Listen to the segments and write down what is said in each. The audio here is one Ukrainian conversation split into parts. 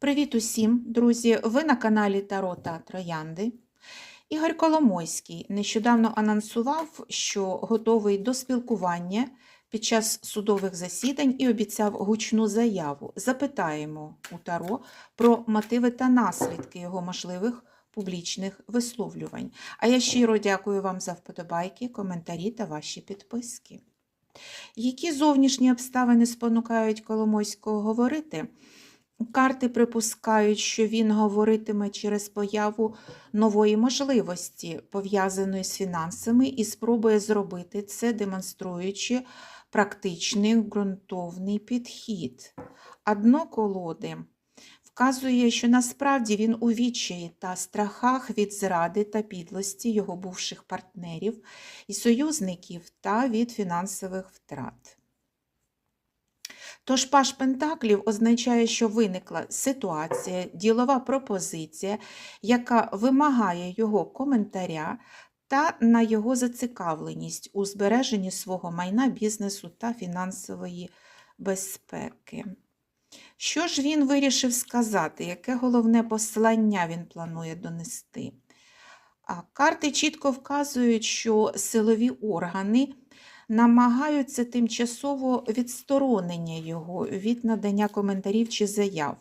Привіт усім, друзі! Ви на каналі Таро та Троянди. Ігор Коломойський нещодавно анонсував, що готовий до спілкування під час судових засідань і обіцяв гучну заяву. Запитаємо у Таро про мотиви та наслідки його можливих публічних висловлювань. А я щиро дякую вам за вподобайки, коментарі та ваші підписки. Які зовнішні обставини спонукають Коломойського говорити? Карти припускають, що він говоритиме через появу нової можливості, пов'язаної з фінансами, і спробує зробити це, демонструючи практичний ґрунтовний підхід. А дно колоди вказує, що насправді він у відчаї та страхах від зради та підлості його бувших партнерів і союзників та від фінансових втрат. Тож паш Пентаклів означає, що виникла ситуація, ділова пропозиція, яка вимагає його коментаря та на його зацікавленість у збереженні свого майна, бізнесу та фінансової безпеки. Що ж він вирішив сказати, яке головне послання він планує донести? А карти чітко вказують, що силові органи намагаються тимчасово відсторонення його від надання коментарів чи заяв.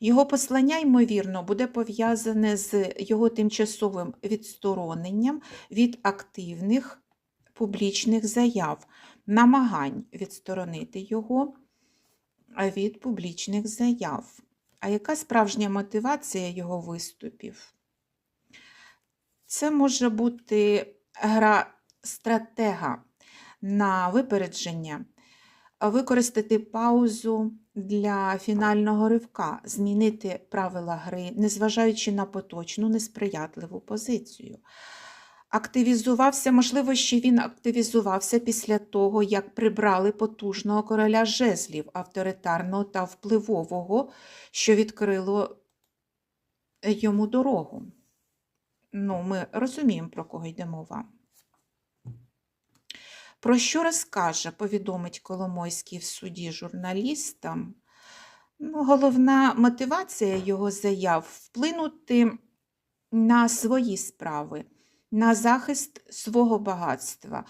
Його послання, ймовірно, буде пов'язане з його тимчасовим відстороненням від активних публічних заяв, намагань відсторонити його від публічних заяв. А яка справжня мотивація його виступів? Це може бути гра стратега на випередження, використати паузу для фінального ривка, змінити правила гри, незважаючи на поточну несприятливу позицію. Активізувався, можливо, ще він активізувався після того, як прибрали потужного короля жезлів, авторитарного та впливового, що відкрило йому дорогу. Ну, ми розуміємо, про кого йде мова. Про що розкаже, повідомить Коломойський в суді журналістам. Ну, головна мотивація його заяв вплинути на свої справи, на захист свого багатства,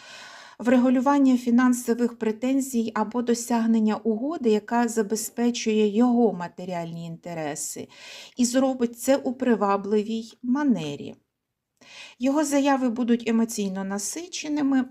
врегулювання фінансових претензій або досягнення угоди, яка забезпечує його матеріальні інтереси, і зробить це у привабливій манері. Його заяви будуть емоційно насиченими,